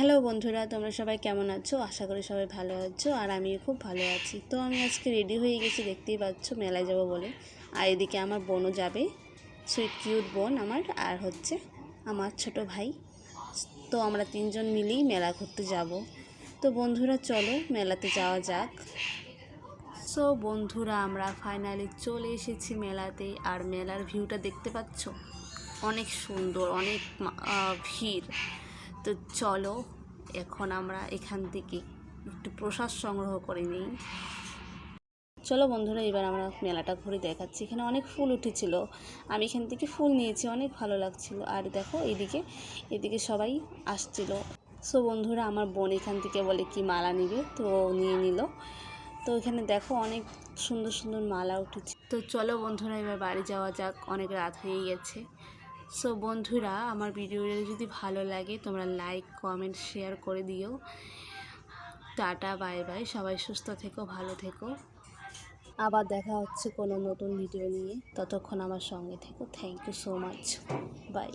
Hello বন্ধুরা, তোমরা সবাই কেমন আছো? আশা করি সবাই ভালো আছো আর আমিও খুব ভালো আছি। তো আমি আজকে রেডি হয়ে গেছি, দেখতেই পাচ্ছ, মেলায় যাব বলে। আর এদিকে আমার বোনও যাবে সুইট কিউট বোন আমার, আর হচ্ছে আমার ছোট ভাই। তো আমরা তিনজন মিলেই মেলা ঘুরতে যাব। তো বন্ধুরা, চলো মেলাতে যাওয়া যাক। সো বন্ধুরা, আমরা ফাইনালি চলে এসেছি মেলাতে। আর মেলার ভিউটা দেখতে পাচ্ছ? অনেক সুন্দর, অনেক ভিড়। তো চলো, এখন আমরা এখান থেকে একটু প্রসাদ সংগ্রহ করে নিই। চলো বন্ধুরা, এবার আমরা মেলাটা ঘুরে দেখাচ্ছি। এখানে অনেক ফুল উঠেছিল। আমি এখান থেকে ফুল নিয়েছি, অনেক ভালো লাগছিল। আর দেখো, এদিকে এদিকে সবাই আসছিল। সো বন্ধুরা, আমার বোন এখান থেকে বলে কি মালা নিবে, তো নিয়ে নিল। তো এখানে দেখো, অনেক সুন্দর সুন্দর মালা উঠেছে। তো চলো বন্ধুরা, এবার বাড়ি যাওয়া যাক। অনেক রাত হয়ে গেছে। সো বন্ধুরা, আমার ভিডিওটা যদি ভালো লাগে, তোমরা লাইক কমেন্ট শেয়ার করে দিও। টাটা বাই বাই সবাই সুস্থ থেকো, ভালো থেকো। আবার দেখা হচ্ছে কোনো নতুন ভিডিও নিয়ে। ততক্ষণ আমার সঙ্গে থেকো। Thank you so much bye